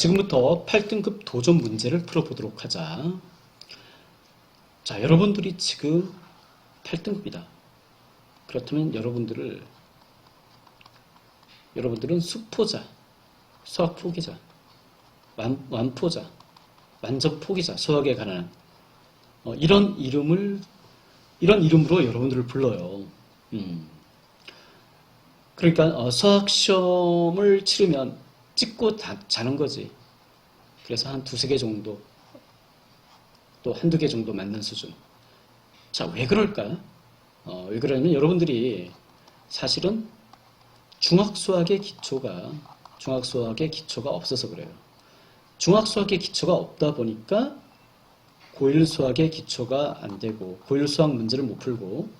자, 지금부터 8등급 도전 문제를 풀어보도록 하자. 자, 여러분들이 지금 8등급이다. 그렇다면 여러분들을, 여러분들은 수포자, 수학 포기자, 완, 완포자, 완전 포기자, 수학에 관한 어, 이런 이름을, 이런 이름으로 여러분들을 불러요. 음. 그러니까 어, 수학 시험을 치르면 찍고 다, 자는 거지. 그래서 한 두세 개 정도, 또 한두 개 정도 맞는 수준. 자, 왜 그럴까? 어, 왜 그러냐면 여러분들이 사실은 중학 수학의 기초가, 중학 수학의 기초가 없어서 그래요. 중학 수학의 기초가 없다 보니까 고1 수학의 기초가 안 되고, 고1 수학 문제를 못 풀고,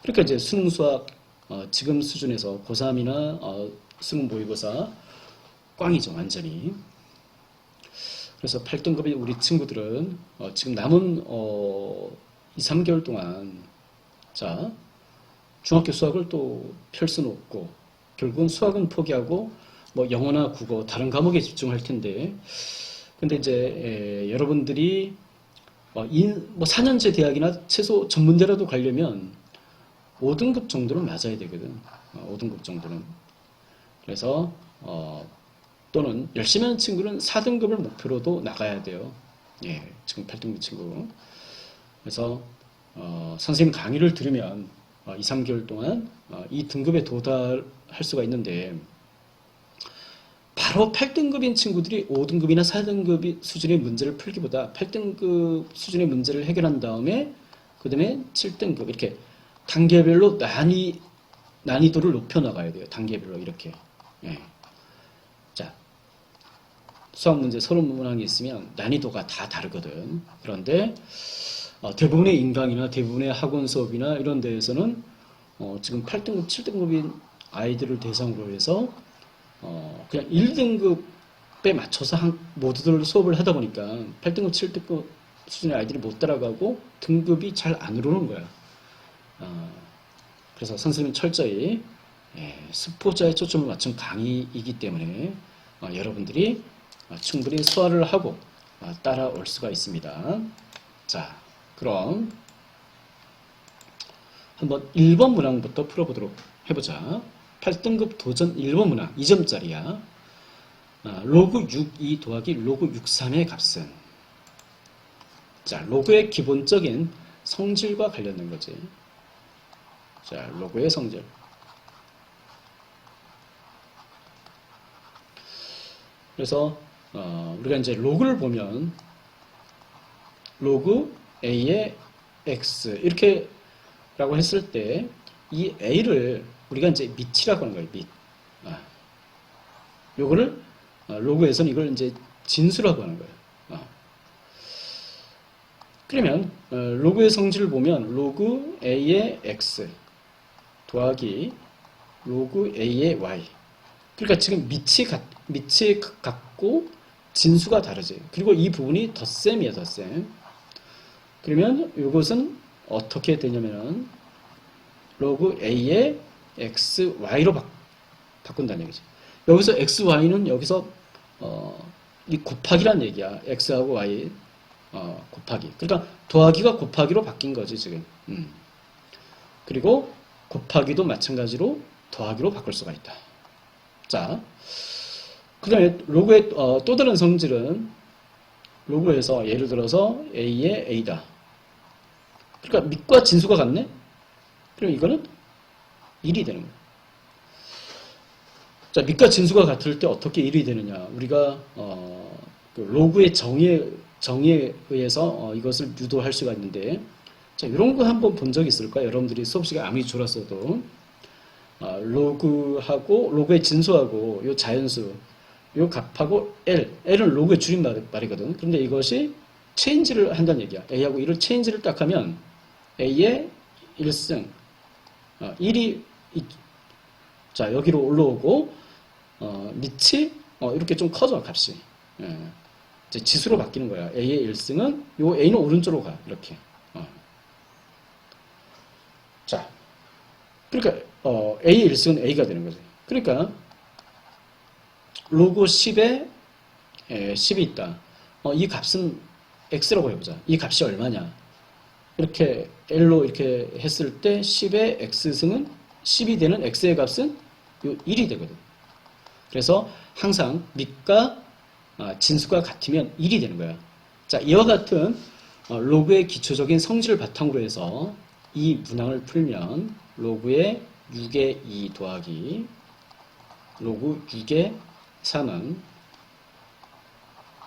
그러니까 이제 수능 수학, 어, 지금 수준에서 고3이나 어, 수능 모의고사 꽝이죠, 완전히. 그래서 8등급의 우리 친구들은 어, 지금 남은 어, 2, 3개월 동안 자 중학교 수학을 또 펼 수는 없고 결국은 수학은 포기하고 뭐 영어나 국어 다른 과목에 집중할 텐데 근데 이제 에, 여러분들이 어, 인, 뭐 4년제 대학이나 최소 전문대라도 가려면 5등급 정도는 맞아야 되거든. 어, 5등급 정도는. 그래서 어, 또는 열심히 하는 친구는 4등급을 목표로도 나가야 돼요. 예, 지금 8등급 친구. 그래서 어, 선생님 강의를 들으면 어, 2, 3개월 동안 어, 이 등급에 도달할 수가 있는데 바로 8등급인 친구들이 5등급이나 4등급 수준의 문제를 풀기보다 8등급 수준의 문제를 해결한 다음에 그 다음에 7등급 이렇게 단계별로 난이, 난이도를 높여 나가야 돼요. 단계별로 이렇게. 예. 자, 수학 문제 서론 문항이 있으면 난이도가 다 다르거든. 그런데 어, 대부분의 인강이나 대부분의 학원 수업이나 이런 데에서는 어, 지금 8등급, 7등급인 아이들을 대상으로 해서 어, 그냥 1등급에 맞춰서 한, 모두들 수업을 하다 보니까 8등급, 7등급 수준의 아이들이 못 따라가고 등급이 잘 안 오르는 거야. 어, 그래서 선생님은 철저히 예, 수포자에 초점을 맞춘 강의이기 때문에 어, 여러분들이 어, 충분히 소화를 하고 어, 따라올 수가 있습니다. 자, 그럼 한번 1번 문항부터 풀어보도록 해보자. 8등급 도전 1번 문항 2점짜리야. 아, 로그 62 더하기 로그 63의 값은 자, 로그의 기본적인 성질과 관련된 거지. 자, 로그의 성질. 그래서 어, 우리가 이제 로그를 보면 로그 a의 x 이렇게 라고 했을 때 이 a를 우리가 이제 밑이라고 하는 거예요. 밑. 아. 요거를 어, 로그에서는 이걸 이제 진수라고 하는 거예요. 아. 그러면 어, 로그의 성질을 보면 로그 a의 x 더하기 로그 a의 y. 그러니까 지금 밑이 같, 밑이 같고 진수가 다르지. 그리고 이 부분이 덧셈이야, 덧셈. 그러면 이것은 어떻게 되냐면은 로그 a의 x, y로 바, 바꾼다는 얘기죠. 여기서 x, y는 여기서 어, 이 곱하기란 얘기야. x하고 y 어, 곱하기. 그러니까 더하기가 곱하기로 바뀐 거지 지금. 음. 그리고 곱하기도 마찬가지로 더하기로 바꿀 수가 있다. 자, 그 다음에 로그의 어, 또 다른 성질은 로그에서 예를 들어서 a의 a다. 그러니까 밑과 진수가 같네? 그럼 이거는 1이 되는 거예요. 자, 밑과 진수가 같을 때 어떻게 1이 되느냐? 우리가 어, 그 로그의 정의에, 정의에 의해서 어, 이것을 유도할 수가 있는데 자, 이런 거 한번 본 적 있을까? 여러분들이 수업 시간 아무리 줄었어도 어, 로그하고 로그의 진수하고 요 자연수 요 값하고 L, L은 로그의 줄임말이거든. 그런데 이것이 체인지를 한다는 얘기야. A하고 1을 체인지를 딱 하면 A의 1승, 어, 1이 이, 자 여기로 올라오고 어, 밑이 어, 이렇게 좀 커져 값이 예. 이제 지수로 바뀌는 거야. A의 1승은 요 A는 오른쪽으로 가 이렇게. 어. 자, 그러니까 어, A의 1승은 A가 되는 거지. 그러니까 로그 10의 에, 10이 있다. 어, 이 값은 x라고 해보자. 이 값이 얼마냐? 이렇게 L로 이렇게 했을 때 10의 x승은 10이 되는 x의 값은 요 1이 되거든. 그래서 항상 밑과 아, 진수가 같으면 1이 되는 거야. 자, 이와 같은 어, 로그의 기초적인 성질을 바탕으로 해서 이 문항을 풀면 로그의 6의 2 더하기 로그 6의 3은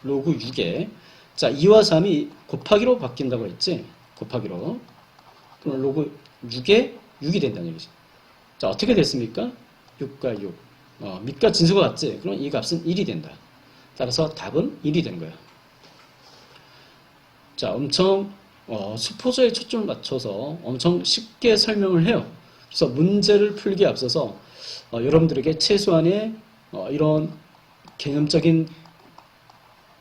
로그 6의 자 2와 3이 곱하기로 바뀐다고 했지? 곱하기로. 그럼 로그 6의 6이 된다는 얘기지. 자 어떻게 됐습니까? 6과 6 어, 밑과 진수가 같지? 그럼 이 값은 1이 된다. 따라서 답은 1이 되는 거야. 자 엄청 어, 수포자의 초점을 맞춰서 엄청 쉽게 설명을 해요. 그래서 문제를 풀기에 앞서서 어, 여러분들에게 최소한의 어, 이런 개념적인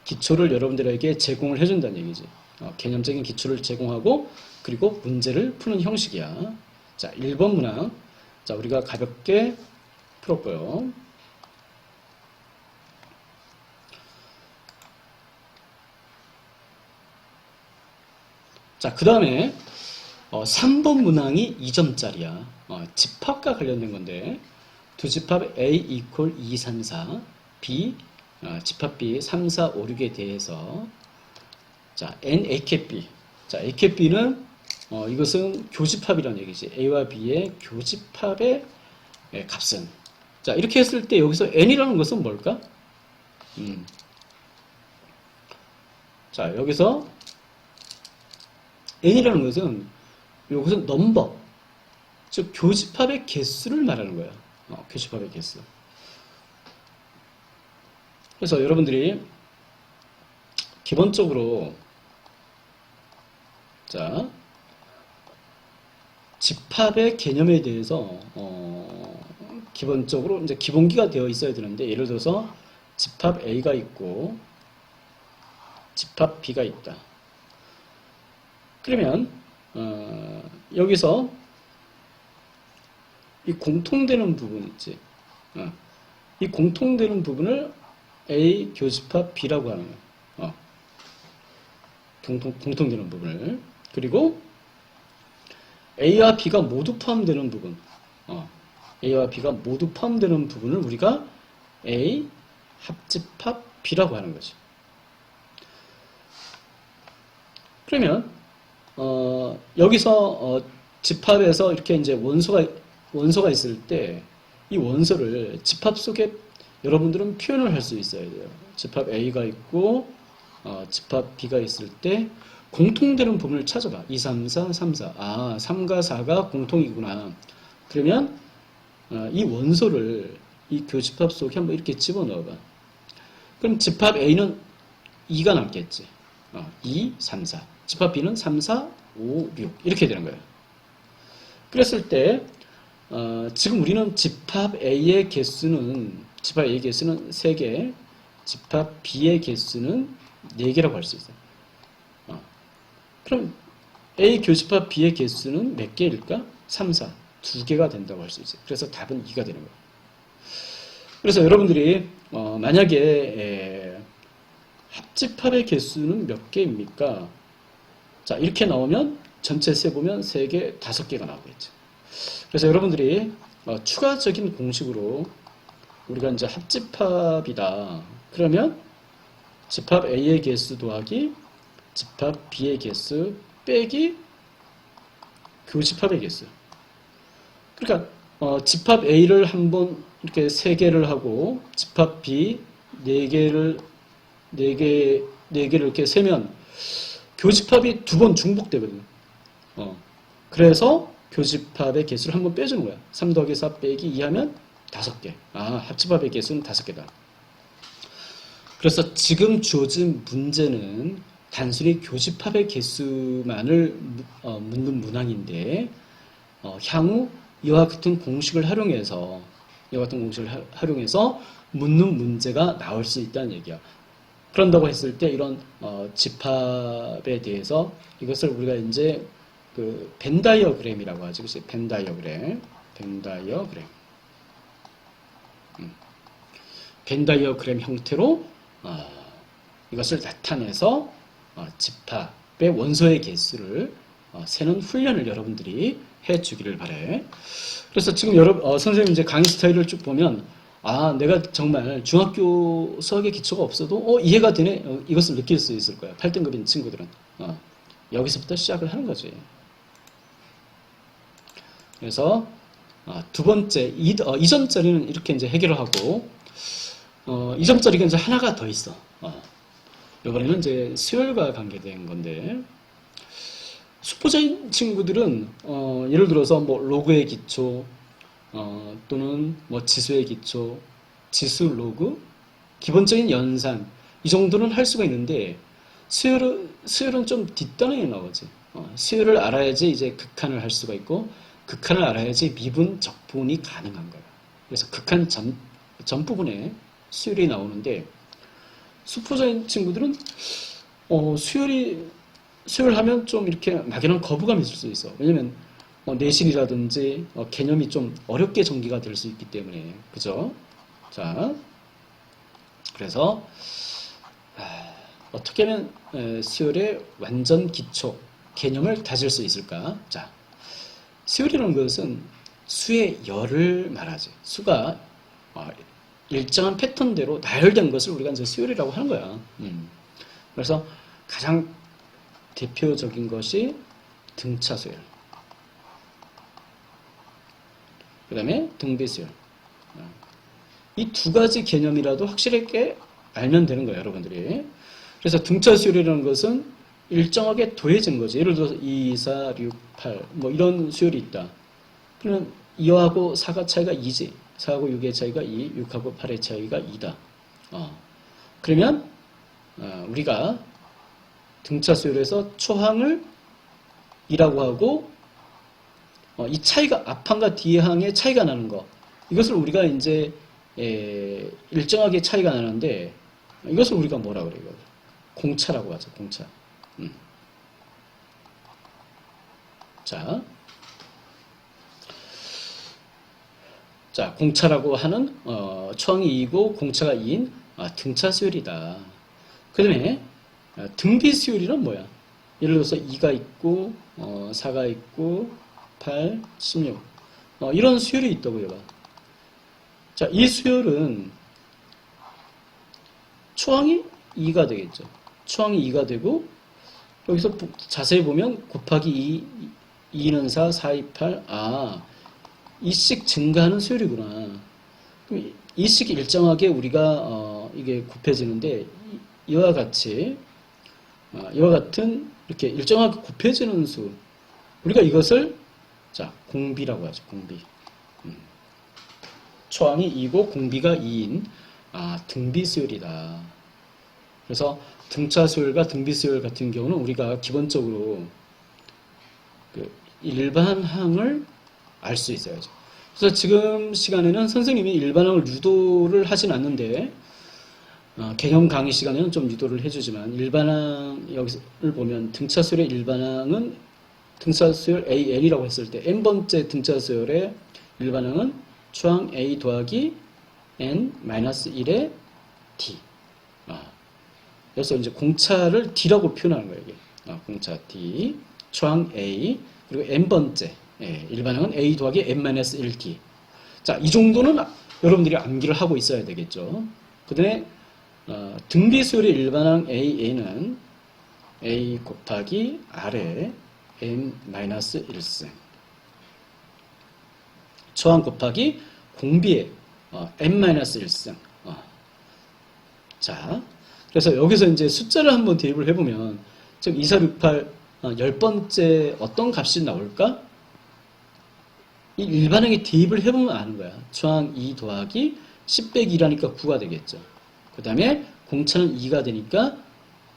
기초를 여러분들에게 제공을 해준다는 얘기지. 어, 개념적인 기초를 제공하고 그리고 문제를 푸는 형식이야. 자, 1번 문항. 자, 우리가 가볍게 풀었고요. 자, 그 다음에 어, 3번 문항이 2점짜리야. 어, 집합과 관련된 건데 두 집합 A equal 2, 3, 4 B 어, 집합 B 3, 4, 5, 6에 대해서 자 N A 캡 B 자 A 캡 B는 어, 이것은 교집합이라는 얘기지 A와 B의 교집합의 예, 값은 자 이렇게 했을 때 여기서 N이라는 것은 뭘까? 음. 자 여기서 N이라는 것은 이것은 넘버 즉 교집합의 개수를 말하는 거야. 어, 교집합의 개수. 그래서 여러분들이 기본적으로 자 집합의 개념에 대해서 어, 기본적으로 이제 기본기가 되어 있어야 되는데 예를 들어서 집합 A가 있고 집합 B가 있다. 그러면 어, 여기서 이 공통되는 부분 있지. 어. 이 공통되는 부분을 A 교집합 B라고 하는 거야. 어. 공통, 공통되는 부분을. 그리고 A와 B가 모두 포함되는 부분. 어. A와 B가 모두 포함되는 부분을 우리가 A 합집합 B라고 하는 거지. 그러면 어, 여기서 어, 집합에서 이렇게 이제 원소가 원소가 있을 때 이 원소를 집합 속에 여러분들은 표현을 할 수 있어야 돼요. 집합 A가 있고 어, 집합 B가 있을 때 공통되는 부분을 찾아봐. 2, 3, 4, 3, 4. 아, 3과 4가 공통이구나. 그러면 어, 이 원소를 이 교집합 속에 한번 이렇게 집어넣어봐. 그럼 집합 A는 2가 남겠지. 어, 2, 3, 4. 집합 B는 3, 4, 5, 6 이렇게 되는 거예요. 그랬을 때 어, 지금 우리는 집합 A의 개수는 집합 A의 개수는 3개, 집합 B의 개수는 4개라고 할 수 있어요. 어, 그럼 A 교집합 B의 개수는 몇 개일까? 3, 4. 2개가 된다고 할 수 있어요. 그래서 답은 2가 되는 거예요. 그래서 여러분들이 어, 만약에 에, 합집합의 개수는 몇 개입니까? 자, 이렇게 나오면 전체 세 보면 3개, 5개가 나오겠죠. 그래서 여러분들이 어, 추가적인 공식으로 우리가 이제 합집합이다. 그러면 집합 A의 개수 더하기 집합 B의 개수 빼기 교집합의 개수. 그러니까 어, 집합 A를 한번 이렇게 세 개를 하고 집합 B 네 개를 네 개, 네 개를 이렇게 세면 교집합이 두 번 중복되거든요. 어. 그래서 교집합의 개수를 한번 빼주는 거야. 3 더하기 4 빼기 2 하면 5개. 아, 합집합의 개수는 5개다. 그래서 지금 주어진 문제는 단순히 교집합의 개수만을 어, 묻는 문항인데 어, 향후 이와 같은 공식을 활용해서 이와 같은 공식을 하- 활용해서 묻는 문제가 나올 수 있다는 얘기야. 그런다고 했을 때 이런 어, 집합에 대해서 이것을 우리가 이제 그 벤다이어그램이라고 하죠. 그치? 벤다이어그램. 벤다이어그램. 음. 벤다이어그램 형태로 어, 이것을 나타내서 어, 집합의 원소의 개수를 어, 세는 훈련을 여러분들이 해주기를 바래. 그래서 지금 여러 어, 선생님 이제 강의 스타일을 쭉 보면 아 내가 정말 중학교 수학의 기초가 없어도 어, 이해가 되네 어, 이것을 느낄 수 있을 거야. 8등급인 친구들은 어, 여기서부터 시작을 하는 거지. 그래서 어, 두 번째 이, 어, 이점짜리는 이렇게 이제 해결을 하고 어, 이점짜리가 이제 하나가 더 있어. 어, 이번에는 이제 수열과 관계된 건데 수포자인 친구들은 어, 예를 들어서 뭐 로그의 기초 어, 또는 뭐 지수의 기초, 지수 로그, 기본적인 연산 이 정도는 할 수가 있는데 수열은 수열은 좀 뒷단에 나오지. 어, 수열을 알아야지 이제 극한을 할 수가 있고 극한을 알아야지 미분 적분이 가능한 거야. 그래서 극한 전, 전 부분에 수열이 나오는데 수포자인 친구들은 어, 수열이 수열하면 좀 이렇게 막연한 거부감이 있을 수 있어. 왜냐면 어, 내신이라든지 어, 개념이 좀 어렵게 전개가 될 수 있기 때문에 그죠? 자, 그래서 아, 어떻게 하면 에, 수열의 완전 기초 개념을 다질 수 있을까? 자, 수열이라는 것은 수의 열을 말하지. 수가 어, 일정한 패턴대로 나열된 것을 우리가 이제 수열이라고 하는 거야. 음. 그래서 가장 대표적인 것이 등차 수열. 그 다음에 등비 수열. 이 두 가지 개념이라도 확실하게 알면 되는 거예요, 여러분들이. 그래서 등차 수열이라는 것은 일정하게 더해진 거지. 예를 들어서 2, 4, 6, 8, 뭐 이런 수열이 있다. 그러면 2하고 4가 차이가 2지. 4하고 6의 차이가 2, 6하고 8의 차이가 2다. 어. 그러면 어, 우리가 등차 수열에서 초항을 2라고 하고 어, 이 차이가 앞항과 뒤항의 차이가 나는 거 이것을 우리가 이제 에, 일정하게 차이가 나는데 이것을 우리가 뭐라 그래요? 공차라고 하죠. 공차. 음. 자, 자 공차라고 하는 어, 초항이 2고 공차가 2인 아, 등차 수열이다. 그 다음에 어, 등비 수열이란 뭐야? 예를 들어서 2가 있고 어, 4가 있고 8, 16 어, 이런 수열이 있다고 해봐. 자, 이 수열은 초항이 2가 되겠죠. 초항이 2가 되고 여기서 부- 자세히 보면 곱하기 2, 2는 4, 4, 2, 8 아, 2씩 증가하는. 그럼 2씩 일정하게 우리가 어, 이게 곱해지는데 이- 이와 같이 어, 이와 같은 이렇게 일정하게 곱해지는 수 우리가 이것을 자 공비라고 하죠. 공비. 음. 초항이 2고 공비가 2인 아, 등비 수열이다. 그래서 등차 수열과 등비 수열 같은 경우는 우리가 기본적으로 그 일반 항을 알 수 있어야죠. 그래서 지금 시간에는 선생님이 일반항을 유도를 하진 않는데 어, 개념 강의 시간에는 좀 유도를 해주지만 일반항 여기를 보면 등차수열의 일반항은 등차수열 AN이라고 했을 때 n 번째 등차수열의 일반항은 초항 A 더하기 n 마이너스 1의 t. 아, 그래서 이제 공차를 d라고 표현하는 거예요. 이게 아, 공차 d 초항 A 그리고 n 번째 예, 일반항은 A 더하기 n 마이너스 1t. 자, 이 정도는 아- 여러분들이 암기를 하고 있어야 되겠죠. 그 다음에 어, 등비 수열의 일반항 AA는 A 곱하기 R의 n-1승 초항 곱하기 공비의 어, n-1승 어. 자, 그래서 여기서 이제 숫자를 한번 대입을 해보면 지금 2468 어, 열 번째 어떤 값이 나올까? 이 일반항에 대입을 해보면 아는 거야. 초항 2 더하기 10 빼기 2라니까 9가 되겠죠. 그 다음에 공차는 2가 되니까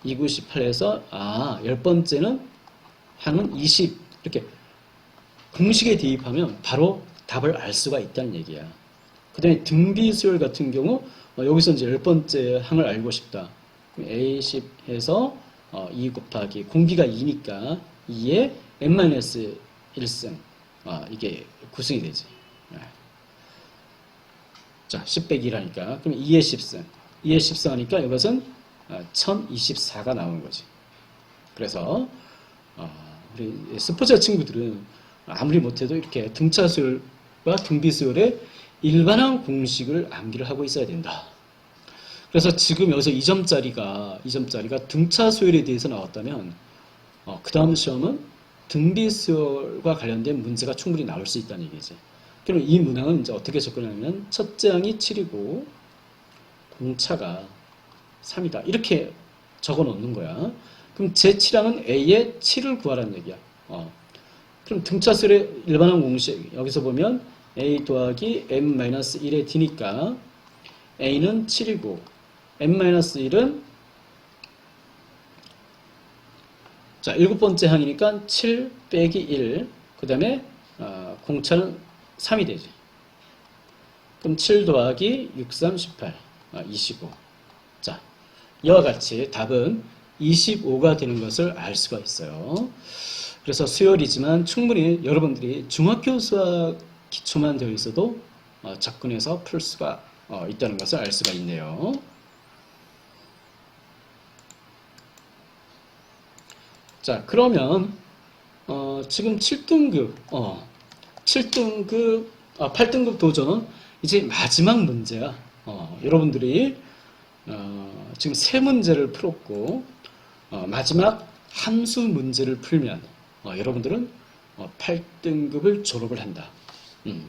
2, 9, 18에서 아, 열 번째는 항은 20 이렇게 공식에 대입하면 바로 답을 알 수가 있다는 얘기야. 그 다음에 등비 수열 같은 경우 어, 여기서 이제 열 번째 항을 알고 싶다. A10 해서 어, 2 곱하기 공비가 2니까 2에 n-1승 아, 이게 9승이 되지. 네. 자, 10 빼기 1하니까 그럼 2의 10승 2의 10승 하니까 이것은 1024가 나오는 거지. 그래서 어, 우리 스포자 친구들은 아무리 못해도 이렇게 등차 수열과 등비 수열의 일반한 공식을 암기를 하고 있어야 된다. 그래서 지금 여기서 2점짜리가 2점짜리가 등차 수열에 대해서 나왔다면 어, 그 다음 시험은 등비 수열과 관련된 문제가 충분히 나올 수 있다는 얘기지. 그럼 이 문항은 이제 어떻게 접근하냐면 첫째 항이 7이고 공차가 3이다. 이렇게 적어 놓는 거야. 그럼 제7항은 A의 7을 구하라는 얘기야. 어. 그럼 등차수의 일반항 공식 여기서 보면 A 더하기 M-1의 D니까 A는 7이고 M-1은 자 일곱 번째 항이니까 7 빼기 1. 그 다음에 어, 공차는 3이 되지. 그럼 7 더하기 6, 3, 18. 아, 25. 자, 이와 같이 답은 25가 되는 것을 알 수가 있어요. 그래서 수열이지만 충분히 여러분들이 중학교 수학 기초만 되어 있어도 어, 접근해서 풀 수가 어, 있다는 것을 알 수가 있네요. 자, 그러면 어, 지금 7등급, 어, 7등급, 아, 8등급 도전 이제 마지막 문제야. 어, 여러분들이 어, 지금 세 문제를 풀었고 어, 마지막 함수 문제를 풀면 어, 여러분들은 어, 8등급을 졸업을 한다. 음,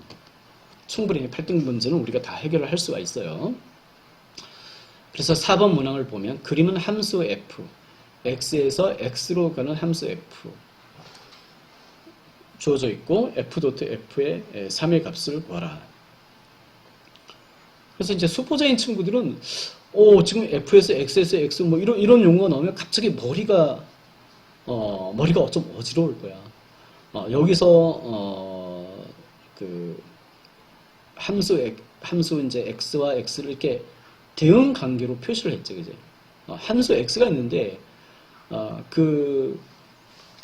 충분히 8등급 문제는 우리가 다 해결을 할 수가 있어요. 그래서 4번 문항을 보면 그림은 함수 f, x에서 x로 가는 함수 f 주어져 있고 f 도트 f의 3의 값을 구하라. 그래서 이제 수포자인 친구들은 오 지금 f에서 x에서 x 뭐 이런 이런 용어가 나오면 갑자기 머리가 어 머리가 좀 어지러울 거야. 어, 여기서 어 그 함수 X- 함수 이제 x와 x를 이렇게 대응 관계로 표시를 했죠, 그제? 어, 함수 x가 있는데 어, 그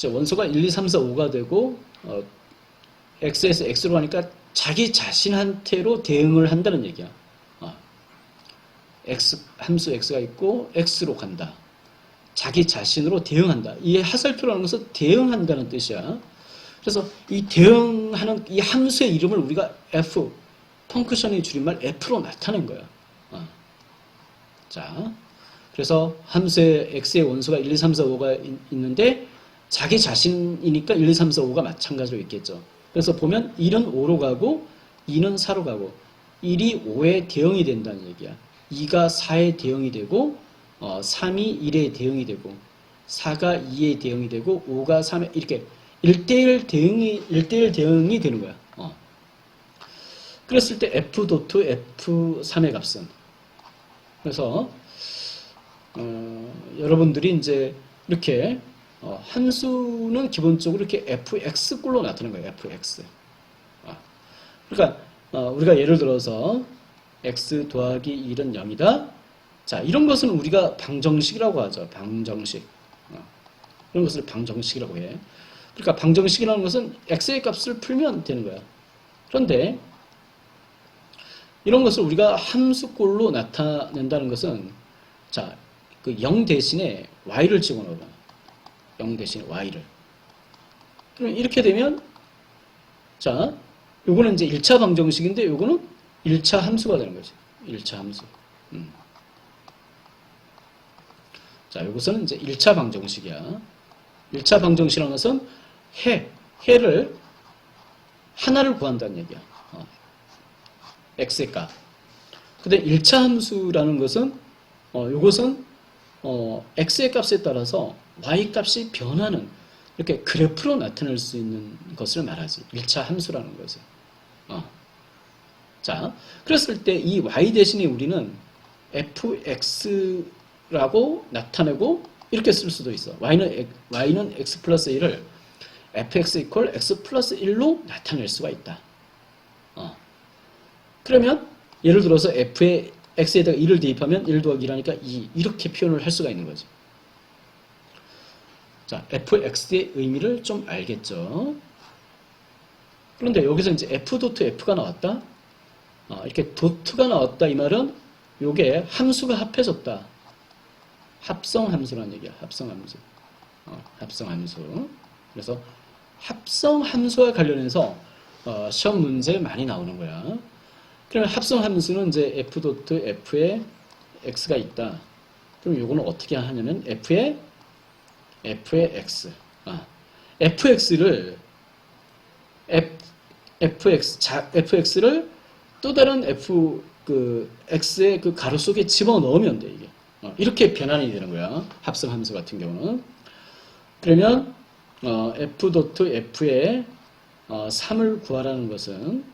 원소가 1, 2, 3, 4, 5가 되고 어, x에서 x로 하니까 자기 자신한테로 대응을 한다는 얘기야. 어, x 함수 x가 있고 x로 간다. 자기 자신으로 대응한다. 이 하살표라는 것은 대응한다는 뜻이야. 그래서 이 대응하는 이 함수의 이름을 우리가 f 펑크션의 줄임말 f로 나타낸 거야. 어. 자, 그래서 함수의 x의 원소가 1, 2, 3, 4, 5가 있- 있는데 자기 자신이니까 1, 2, 3, 4, 5가 마찬가지로 있겠죠. 그래서 보면 1은 5로 가고 2는 4로 가고 1이 5에 대응이 된다는 얘기야. 2가 4에 대응이 되고 어, 3이 1에 대응이 되고 4가 2에 대응이 되고 5가 3에 이렇게 1대1 대응이 1대1 대응이 되는 거야. 어. 그랬을 때 f 도트 f3의 값은 그래서 어, 여러분들이 이제 이렇게 어, 함수는 기본적으로 이렇게 fx꼴로 나타나는 거예요. fx. 아, 그러니까 어, 우리가 예를 들어서 x 더하기 1은 0이다. 자, 이런 것은 우리가 방정식이라고 하죠. 방정식. 어, 이런 것을 방정식이라고 해. 그러니까 방정식이라는 것은 x의 값을 풀면 되는 거야. 그런데 이런 것을 우리가 함수꼴로 나타낸다는 것은 자, 그 0 대신에 y를 집어넣어봐. 0 대신에 y를. 그럼 이렇게 되면 자, 요거는 이제 1차 방정식인데 요거는 1차 함수가 되는 거지. 1차 함수. 음. 자, 요것은 이제 1차 방정식이야. 1차 방정식이라는 것은 해, 해를 하나를 구한다는 얘기야. 어. x의 값. 근데 1차 함수라는 것은 어, 요것은 어, x의 값에 따라서 y 값이 변하는 이렇게 그래프로 나타낼 수 있는 것을 말하지. 1차 함수라는 것을. 어. 자, 그랬을 때 이 y 대신에 우리는 fx라고 나타내고 이렇게 쓸 수도 있어. y는, y는 x 플러스 1을 fx 이퀄 x 플러스 1로 나타낼 수가 있다. 어. 그러면 예를 들어서 f에 x에다가 1을 대입하면 1 더하기 1하니까 2 이렇게 표현을 할 수가 있는 거지. 자, fx의 의미를 좀 알겠죠? 그런데 여기서 이제 f 도트 f가 나왔다. 어, 이렇게 도트가 나왔다 이 말은 요게 함수가 합해졌다. 합성 함수라는 얘기야. 합성 함수. 어, 합성 함수. 그래서 합성 함수와 관련해서 어, 시험 문제 많이 나오는 거야. 그러면 합성함수는 이제 f 도트 f에 x가 있다. 그럼 요거는 어떻게 하냐면 f에 f의 x. 아, fx를 f, fx 자, fx를 또 다른 f 그 x의 그 가로 속에 집어 넣으면 돼 이게. 어, 이렇게 변환이 되는 거야. 합성함수 같은 경우는. 그러면 어, f 도트 f의 어, 3을 구하라는 것은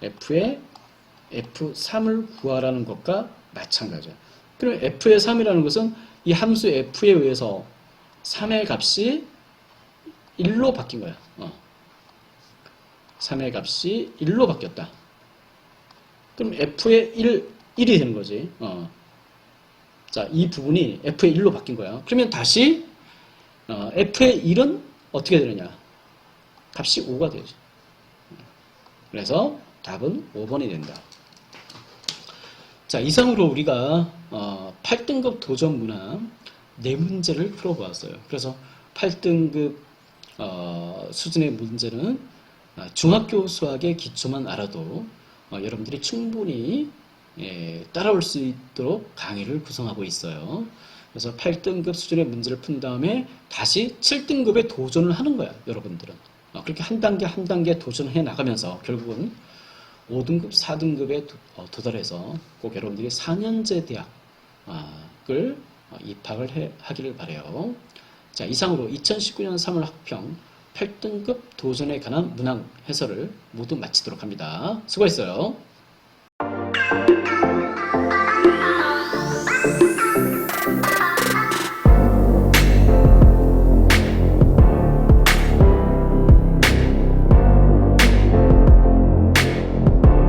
f의 f3을 구하라는 것과 마찬가지야. 그럼 f의 3이라는 것은 이 함수 f에 의해서 3의 값이 1로 바뀐 거야. 어. 3의 값이 1로 바뀌었다. 그럼 f의 1, 1이 되는 거지. 어. 자, 이 부분이 f의 1로 바뀐 거야. 그러면 다시 어, f의 1은 어떻게 되느냐? 값이 5가 되죠. 그래서 답은 5번이 된다. 자, 이상으로 우리가 어, 8등급 도전 문항 네 문제를 풀어보았어요. 그래서 8등급 어, 수준의 문제는 아, 중학교 수학의 기초만 알아도 어, 여러분들이 충분히 예, 따라올 수 있도록 강의를 구성하고 있어요. 그래서 8등급 수준의 문제를 푼 다음에 다시 7등급에 도전을 하는 거야, 여러분들은. 어, 그렇게 한 단계 한 단계 도전해 나가면서 결국은 5등급, 4등급에 도, 달해서 꼭 여러분들이 4년제 대학을 어, 입학을 해- 하기를 바래요. 자, 이상으로 2019년 3월 학평 8등급 도전에 관한 문항 해설을 모두 마치도록 합니다. 수고했어요.